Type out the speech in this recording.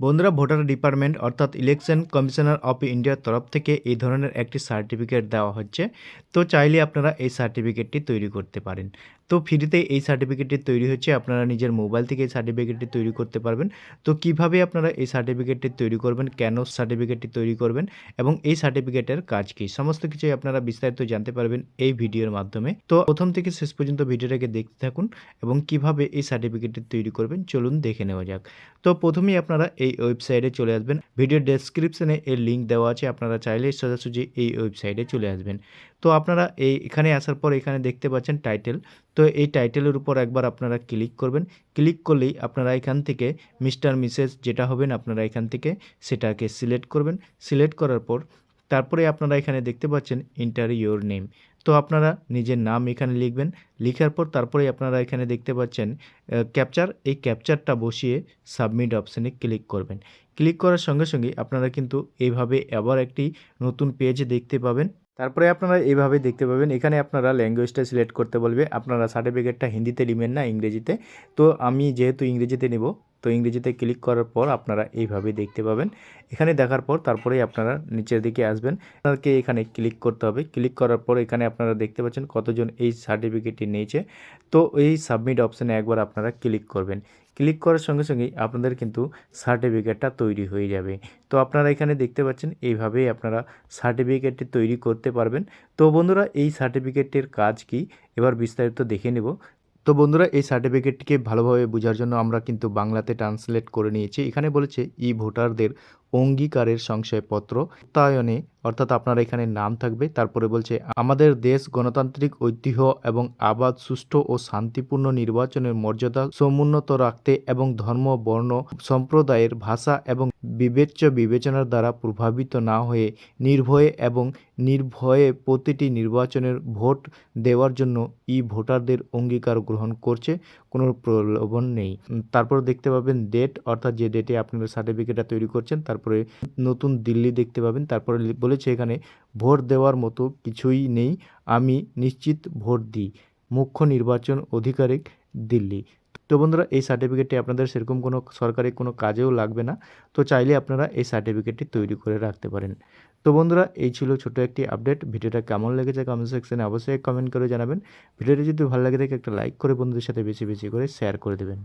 বন্ধুরা, voter department অর্থাৎ election commissioner of ইন্ডিয়ার তরফ থেকে এই ধরনের একটি সার্টিফিকেট দেওয়া হচ্ছে। তো চাইলে আপনারা এই সার্টিফিকেটটি তৈরি করতে পারেন। তো ফ্রিতে এই সার্টিফিকেটটি তৈরি হচ্ছে, আপনারা নিজের মোবাইল থেকে এই সার্টিফিকেটটি তৈরি করতে পারবেন। তো কীভাবে আপনারা এই সার্টিফিকেটটি তৈরি করবেন, কেন সার্টিফিকেটটি তৈরি করবেন এবং এই সার্টিফিকেটের কাজ কী? সমস্ত কিছুই আপনারা বিস্তারিত জানতে পারবেন এই ভিডিওর মাধ্যমে। তো প্রথম থেকে শেষ পর্যন্ত ভিডিওটাকে দেখতে থাকুন এবং কীভাবে এই সার্টিফিকেটটি তৈরি করবেন, চলুন দেখে নেওয়া যাক। তো প্রথমেই আপনারা এই ওয়েবসাইটে চলে আসবেন। ভিডিও ডেসক্রিপশনে এর লিঙ্ক দেওয়া আছে, আপনারা চাইলে সোজাসুজি এই ওয়েবসাইটে চলে আসবেন। তো আপনারা এই এখানে আসার পর এখানে দেখতে পাচ্ছেন টাইটেল তো এই টাইটেলের উপর একবার আপনারা ক্লিক করবেন। ক্লিক করলেই আপনারা এখান থেকে মিস্টার মিসেস যেটা হবেন আপনারা এখান থেকে সেটাকে সিলেক্ট করবেন। সিলেক্ট করার পর তারপরে আপনারা এখানে দেখতে পাচ্ছেন ইন্টার ইয়োর নেম তো আপনারা নিজের নাম এখানে লিখবেন। লিখার পর তারপরে আপনারা এখানে দেখতে পাচ্ছেন ক্যাপচার এই ক্যাপচারটা বসিয়ে সাবমিট অপশানে ক্লিক করবেন। ক্লিক করার সঙ্গে সঙ্গে আপনারা কিন্তু এইভাবে আবার একটি নতুন পেজ দেখতে পাবেন। তারপরে আপনারা এইভাবে দেখতে পাবেন। এখানে আপনারা ল্যাঙ্গুয়েজটা সিলেক্ট করতে বলবে। আপনারা সার্টিফিকেটটা হিন্দিতে নেবেন না, ইংরেজিতে। তো আমি যেহেতু ইংরেজিতে নেব তো ইংরেজিতে ক্লিক করার পর আপনারা এইভাবে দেখতে পাবেন। এখানে দেখার পর তারপরেই আপনারা নিচের দিকে আসবেন। আপনাকে এখানে ক্লিক করতে হবে। ক্লিক করার পর এখানে আপনারা দেখতে পাচ্ছেন কতজন এই সার্টিফিকেটটি নিয়েছে। তো এই সাবমিট অপশানে একবার আপনারা ক্লিক করবেন। ক্লিক করার সঙ্গে সঙ্গেই আপনাদের কিন্তু সার্টিফিকেটটা তৈরি হয়ে যাবে। তো আপনারা এখানে দেখতে পাচ্ছেন এইভাবেই আপনারা সার্টিফিকেটটি তৈরি করতে পারবেন। তো বন্ধুরা, এই সার্টিফিকেটের কাজ কি? এবার বিস্তারিত দেখে নেব। তো বন্ধুরা, এই সার্টিফিকেটটিকে ভালোভাবে বোঝার জন্য আমরা কিন্তু বাংলাতে ট্রান্সলেট করে নিয়েছি। এখানে বলেছে ই ভোটারদের অঙ্গীকারের সংশয়পত্র তায়নে অর্থাৎ আপনার এখানে নাম থাকবে। তারপরে বলছে, আমাদের দেশ গণতান্ত্রিক ঐতিহ্য এবং আবাদ, সুষ্ঠু ও শান্তিপূর্ণ নির্বাচনের মর্যাদা সমুন্নত রাখতে এবং ধর্ম, বর্ণ, সম্প্রদায়ের ভাষা এবং বিবেচ্য বিবেচনার দ্বারা প্রভাবিত না হয়ে নির্ভয়ে এবং নির্ভয়ে প্রতিটি নির্বাচনের ভোট দেওয়ার জন্য ই ভোটারদের অঙ্গীকার গ্রহণ করছে, কোনো প্রলোভন নেই। তারপর দেখতে পাবেন ডেট অর্থাৎ যে ডেটে আপনারা সার্টিফিকেটটা তৈরি করছেন, তারপরে নতুন দিল্লি দেখতে পাবেন। তারপরে বলেছে এখানে, ভোট দেওয়ার মতো কিছুই নেই, আমি নিশ্চিত ভোট দিই। মুখ্য নির্বাচন অধিকারিক, দিল্লি। তো বন্ধুরা, এই সার্টিফিকেটটি আপনাদের সেরকম কোনো সরকারি কোনো কাজেও লাগবে না। তো চাইলে আপনারা এই সার্টিফিকেটটি তৈরি করে রাখতে পারেন। তো বন্ধুরা, এই ছিল ছোট একটি আপডেট ভিডিওটা কেমন লেগেছে কমেন্ট সেকশানে অবশ্যই কমেন্ট করে জানাবেন। ভিডিওটি যদি ভালো লাগে থাকে, একটা লাইক করে বন্ধুদের সাথে বেশি বেশি করে শেয়ার করে দেবেন।